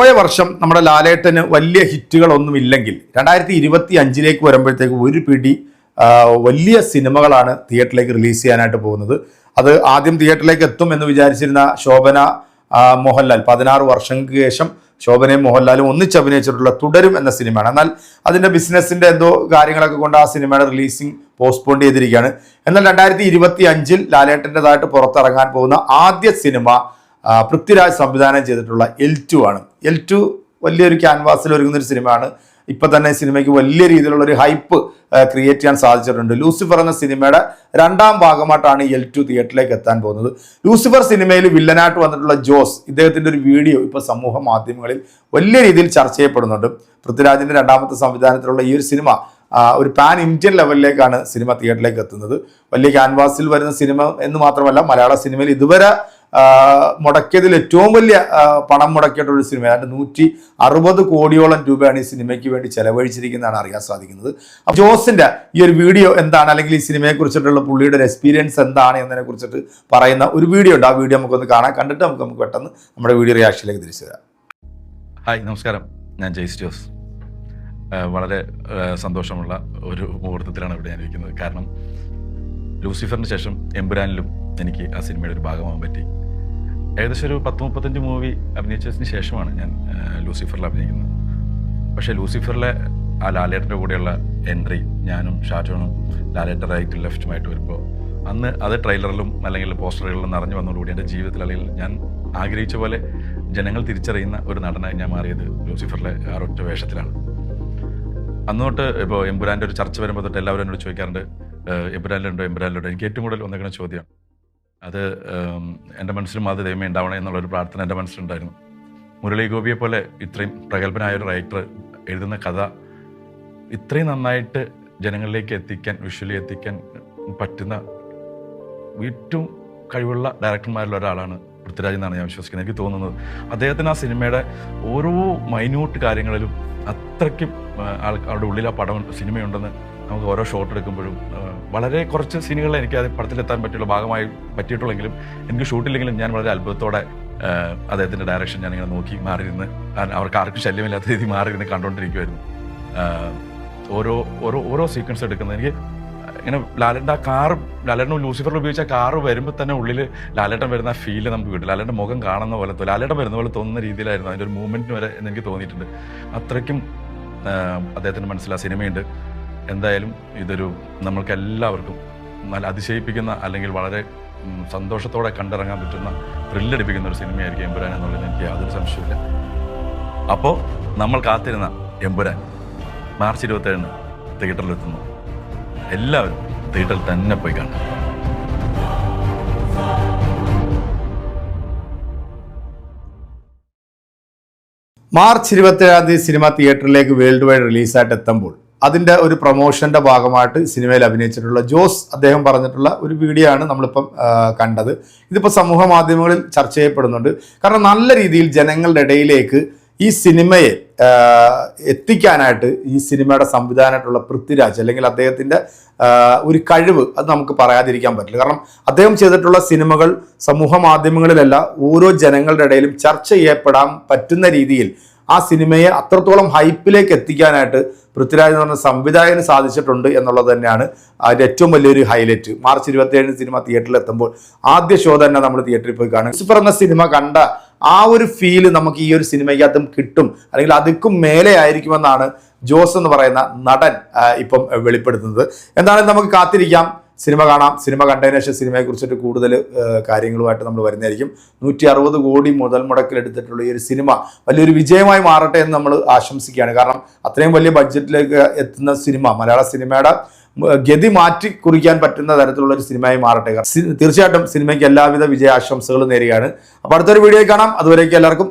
പോയ വർഷം നമ്മുടെ ലാലേട്ടന് വലിയ ഹിറ്റുകളൊന്നും ഇല്ലെങ്കിൽ രണ്ടായിരത്തി ഇരുപത്തി അഞ്ചിലേക്ക് വരുമ്പോഴത്തേക്ക് ഒരു പിടി വലിയ സിനിമകളാണ് തിയേറ്ററിലേക്ക് റിലീസ് ചെയ്യാനായിട്ട് പോകുന്നത്. അത് ആദ്യം തിയേറ്ററിലേക്ക് എത്തും എന്ന് വിചാരിച്ചിരുന്ന ശോഭന മോഹൻലാൽ പതിനാറ് വർഷങ്ങൾക്ക് ശേഷം ശോഭനയും മോഹൻലാലും ഒന്നിച്ച് അഭിനയിച്ചിട്ടുള്ള തുടരും എന്ന സിനിമയാണ്. എന്നാൽ അതിന്റെ ബിസിനസ്സിന്റെ എന്തോ കാര്യങ്ങളൊക്കെ കൊണ്ട് ആ സിനിമയുടെ റിലീസിംഗ് പോസ്റ്റ്പോൺ ചെയ്തിരിക്കുകയാണ്. എന്നാൽ രണ്ടായിരത്തി ഇരുപത്തി അഞ്ചിൽ ലാലേട്ടന്റെതായിട്ട് പുറത്തിറങ്ങാൻ പോകുന്ന ആദ്യ സിനിമ പൃഥ്വിരാജ് സംവിധാനം ചെയ്തിട്ടുള്ള എൽ ടു ആണ്. എൽ ടു വലിയൊരു ക്യാൻവാസിൽ ഒരുങ്ങുന്ന ഒരു സിനിമയാണ്. ഇപ്പൊ തന്നെ സിനിമയ്ക്ക് വലിയ രീതിയിലുള്ള ഒരു ഹൈപ്പ് ക്രിയേറ്റ് ചെയ്യാൻ സാധിച്ചിട്ടുണ്ട്. ലൂസിഫർ എന്ന സിനിമയുടെ രണ്ടാം ഭാഗമായിട്ടാണ് എൽ ടു തിയേറ്ററിലേക്ക് എത്താൻ പോകുന്നത്. ലൂസിഫർ സിനിമയിൽ വില്ലനായിട്ട് വന്നിട്ടുള്ള ജോസ് ഇദ്ദേഹത്തിന്റെ ഒരു വീഡിയോ ഇപ്പോൾ സമൂഹ മാധ്യമങ്ങളിൽ വലിയ രീതിയിൽ ചർച്ച ചെയ്യപ്പെടുന്നുണ്ട്. പൃഥ്വിരാജിന്റെ രണ്ടാമത്തെ സംവിധാനത്തിലുള്ള ഈ ഒരു സിനിമ ഒരു പാൻ ഇന്ത്യൻ ലെവലിലേക്കാണ് സിനിമ തിയേറ്ററിലേക്ക് എത്തുന്നത്. വലിയ ക്യാൻവാസിൽ വരുന്ന സിനിമ എന്ന് മാത്രമല്ല മലയാള സിനിമയിൽ ഇതുവരെ മുടക്കിയതിൽ ഏറ്റവും വലിയ പണം മുടക്കിയിട്ടുള്ള ഒരു സിനിമ അതായത് നൂറ്റി അറുപത് കോടിയോളം രൂപയാണ് ഈ സിനിമയ്ക്ക് വേണ്ടി ചെലവഴിച്ചിരിക്കുന്നതാണ് അറിയാൻ സാധിക്കുന്നത്. അപ്പോൾ ജോസിന്റെ ഈ ഒരു വീഡിയോ എന്താണ്? അല്ലെങ്കിൽ ഈ സിനിമയെ കുറിച്ചിട്ടുള്ള പുള്ളിയുടെ ഒരു എക്സ്പീരിയൻസ് എന്താണ് എന്നതിനെ കുറിച്ചിട്ട് പറയുന്ന ഒരു വീഡിയോ ഉണ്ട്. ആ വീഡിയോ നമുക്കൊന്ന് കാണാൻ കണ്ടിട്ട് നമുക്ക് നമുക്ക് പെട്ടെന്ന് നമ്മുടെ വീഡിയോ റിയാക്ഷനിലേക്ക് തിരിച്ചു തരാം ഹായ് നമസ്കാരം. ഞാൻ ജയ്സ് ജോസ്. വളരെ സന്തോഷമുള്ള ഒരു മുഹൂർത്തത്തിലാണ് ഇവിടെ ഞാൻ ഇരിക്കുന്നത് കാരണം ലൂസിഫറിന് ശേഷം എമ്പുരാനിലും എനിക്ക് ആ സിനിമയുടെ ഒരു ഭാഗമാകാൻ പറ്റി. ഏകദേശം ഒരു പത്ത് മുപ്പത്തഞ്ച് മൂവി അഭിനയിച്ചതിന് ശേഷമാണ് ഞാൻ ലൂസിഫറിൽ അഭിനയിക്കുന്നത്. പക്ഷേ ലൂസിഫറിലെ ആ ലാലേട്ടന്റെ കൂടെയുള്ള എൻട്രി ഞാനും ഷാജോണും ലാലേട്ടൻ റൈറ്റും ലെഫ്റ്റുമായിട്ട് വരുമ്പോൾ അന്ന് അത് ട്രെയിലറിലും അല്ലെങ്കിൽ പോസ്റ്ററുകളിലും നിറഞ്ഞു വന്നതോടുകൂടി എന്റെ ജീവിതത്തിൽ അല്ലെങ്കിൽ ഞാൻ ആഗ്രഹിച്ച പോലെ ജനങ്ങൾ തിരിച്ചറിയുന്ന ഒരു നടനായി ഞാൻ മാറിയത് ലൂസിഫറിലെ ആ ഒറ്റ വേഷത്തിലാണ്. അന്ന് തൊട്ട് ഇപ്പോൾ എമ്പുരാന്റെ ഒരു ചർച്ച വരുമ്പോൾ തൊട്ട് എല്ലാവരും എന്നോട് ചോദിക്കാറുണ്ട് "ഏഹ്, എമ്പുരാനിലുണ്ടോ എമ്പുരാനിലുണ്ടോ? എനിക്ക് ഏറ്റവും കൂടുതൽ വന്നിരിക്കുന്ന ചോദ്യം അത് എന്റെ മനസ്സിലും അത് ദൈവമേ ഉണ്ടാവണം എന്നുള്ളൊരു പ്രാർത്ഥന എന്റെ മനസ്സിലുണ്ടായിരുന്നു. മുരളി ഗോപിയെ പോലെ ഇത്രയും പ്രഗത്ഭനായ ഒരു റൈറ്റർ എഴുതുന്ന കഥ ഇത്രയും നന്നായിട്ട് ജനങ്ങളിലേക്ക് എത്തിക്കാൻ വിഷ്വലി എത്തിക്കാൻ പറ്റുന്ന ഏറ്റവും കഴിവുള്ള ഡയറക്ടർമാരിൽ ഒരാളാണ് പൃഥ്വിരാജ് എന്നാണ് ഞാൻ വിശ്വസിക്കുന്നത്. എനിക്ക് തോന്നുന്നത് അദ്ദേഹത്തിന് ആ സിനിമയുടെ ഓരോ മൈന്യൂട്ട് കാര്യങ്ങളിലും അത്രയ്ക്കും ആൾ അവരുടെ ഉള്ളിൽ ആ പടം സിനിമയുണ്ടെന്ന് നമുക്ക് ഓരോ ഷോട്ട് എടുക്കുമ്പോഴും വളരെ കുറച്ച് സീനുകളിൽ എനിക്ക് അത് പടത്തിലെത്താൻ പറ്റിയുള്ള ഭാഗമായി പറ്റിയിട്ടുള്ളെങ്കിലും എനിക്ക് ഷൂട്ടില്ലെങ്കിലും ഞാൻ വളരെ അത്ഭുതത്തോടെ അദ്ദേഹത്തിന്റെ ഡയറക്ഷൻ ഞാനിങ്ങനെ നോക്കി മാറിയിരുന്ന് അവർക്ക് ആർക്കും ശല്യമില്ലാത്ത രീതി മാറിയിരുന്ന് കണ്ടുകൊണ്ടിരിക്കുമായിരുന്നു ഓരോ ഓരോ ഓരോ സീക്വൻസ് എടുക്കുന്നത് എനിക്ക് ഇങ്ങനെ ലാലേട്ടന്റെ ആ കാർ ലാലേട്ടൻ ലൂസിഫറിൽ ഉപയോഗിച്ച കാറ് വരുമ്പോൾ തന്നെ ഉള്ളിൽ ലാലേട്ടൻ വരുന്ന ആ ഫീൽ നമുക്ക് കിട്ടും. ലാലേട്ടൻ മുഖം കാണുന്ന പോലെ ലാലേട്ടൻ വരുന്ന പോലെ തോന്നുന്ന രീതിയിലായിരുന്നു അതിന്റെ ഒരു മൂവ്മെന്റിന് വരെ എന്ന് എനിക്ക് തോന്നിയിട്ടുണ്ട്. അത്രയ്ക്കും അദ്ദേഹത്തിന്റെ മനസ്സിൽ ആ സിനിമയുണ്ട് എന്തായാലും ഇതൊരു നമ്മൾക്ക് എല്ലാവർക്കും നല്ല അതിശയിപ്പിക്കുന്ന അല്ലെങ്കിൽ വളരെ സന്തോഷത്തോടെ കണ്ടിറങ്ങാൻ പറ്റുന്ന ത്രില്ലടിപ്പിക്കുന്ന ഒരു സിനിമയായിരിക്കും എമ്പുരാൻ എന്നുള്ളതിന് എനിക്ക് യാതൊരു സംശയമില്ല അപ്പോൾ നമ്മൾ കാത്തിരുന്ന എമ്പുരാൻ മാർച്ച് ഇരുപത്തേഴിന് തിയേറ്ററിലെത്തുന്നു. എല്ലാവരും തിയേറ്ററിൽ തന്നെ പോയി കാണും മാർച്ച് ഇരുപത്തേഴാം തീയതി സിനിമ തിയേറ്ററിലേക്ക് വേൾഡ് വൈഡ് റിലീസായിട്ട് എത്തുമ്പോൾ അതിന്റെ ഒരു പ്രൊമോഷന്റെ ഭാഗമായിട്ട് സിനിമയിൽ അഭിനയിച്ചിട്ടുള്ള ജോസ് അദ്ദേഹം പറഞ്ഞിട്ടുള്ള ഒരു വീഡിയോ ആണ് നമ്മളിപ്പം കണ്ടത്. ഇതിപ്പോൾ സമൂഹ മാധ്യമങ്ങളിൽ ചർച്ച ചെയ്യപ്പെടുന്നുണ്ട്. കാരണം നല്ല രീതിയിൽ ജനങ്ങളുടെ ഇടയിലേക്ക് ഈ സിനിമയെ എത്തിക്കാനായിട്ട് ഈ സിനിമയുടെ സംവിധാനമായിട്ടുള്ള പൃഥ്വിരാജ് അല്ലെങ്കിൽ അദ്ദേഹത്തിന്റെ ഒരു കഴിവ് അത് നമുക്ക് പറയാതിരിക്കാൻ പറ്റില്ല. കാരണം അദ്ദേഹം ചെയ്തിട്ടുള്ള സിനിമകൾ സമൂഹ മാധ്യമങ്ങളിലല്ല ഓരോ ജനങ്ങളുടെ ഇടയിലും ചർച്ച ചെയ്യപ്പെടാൻ പറ്റുന്ന രീതിയിൽ ആ സിനിമയെ അത്രത്തോളം ഹൈപ്പിലേക്ക് എത്തിക്കാനായിട്ട് പൃഥ്വിരാജ് എന്ന് പറഞ്ഞ സംവിധായകന് സാധിച്ചിട്ടുണ്ട് എന്നുള്ളത് തന്നെയാണ് അതിന്റെ ഏറ്റവും വലിയൊരു ഹൈലൈറ്റ് മാർച്ച് ഇരുപത്തിയേഴിന് സിനിമ തിയേറ്ററിൽ എത്തുമ്പോൾ ആദ്യ ഷോ തന്നെ നമ്മൾ തിയേറ്ററിൽ പോയി കാണും. ലൂസിഫർ എന്ന സിനിമ കണ്ട ആ ഒരു ഫീൽ നമുക്ക് ഈ ഒരു സിനിമയ്ക്കകത്തും കിട്ടും. അല്ലെങ്കിൽ അതിക്കും മേലെ ആയിരിക്കുമെന്നാണ് ജോസ് എന്ന് പറയുന്ന നടൻ ഇപ്പം വെളിപ്പെടുത്തുന്നത്. എന്താണെങ്കിലും നമുക്ക് കാത്തിരിക്കാം. സിനിമ കാണാം. സിനിമ കണ്ടതിന് ശേഷം സിനിമയെക്കുറിച്ചിട്ട് കൂടുതൽ കാര്യങ്ങളുമായിട്ട് നമ്മൾ വരുന്നതായിരിക്കും. നൂറ്റി അറുപത് കോടി മുതൽ മുടക്കിലെടുത്തിട്ടുള്ള ഈ ഒരു സിനിമ വലിയൊരു വിജയമായി മാറട്ടെ എന്ന് നമ്മൾ ആശംസിക്കുകയാണ്. കാരണം അത്രയും വലിയ ബഡ്ജറ്റിലേക്ക് എത്തുന്ന സിനിമ മലയാള സിനിമയുടെ ഗതി മാറ്റി കുറിക്കാൻ പറ്റുന്ന തരത്തിലുള്ള ഒരു സിനിമയായി മാറട്ടെ. തീർച്ചയായിട്ടും സിനിമയ്ക്ക് എല്ലാവിധ വിജയാശംസകളും നേരുകയാണ്. അപ്പോൾ അടുത്തൊരു വീഡിയോ കാണാം. അതുവരേക്കും എല്ലാവർക്കും